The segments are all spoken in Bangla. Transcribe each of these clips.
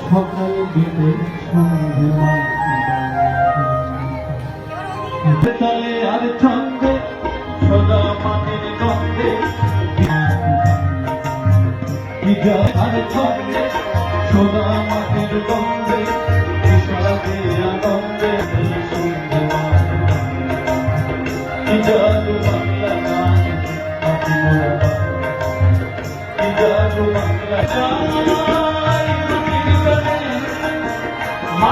সকাল বিটে সন্ধে আর ছন্দে সদা পানির গন্ধে। আর ছন্দে সদা মাটির গন্ধে।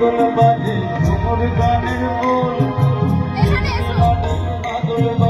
পাগল বাজে তোমার গানের বল পাগল বাজে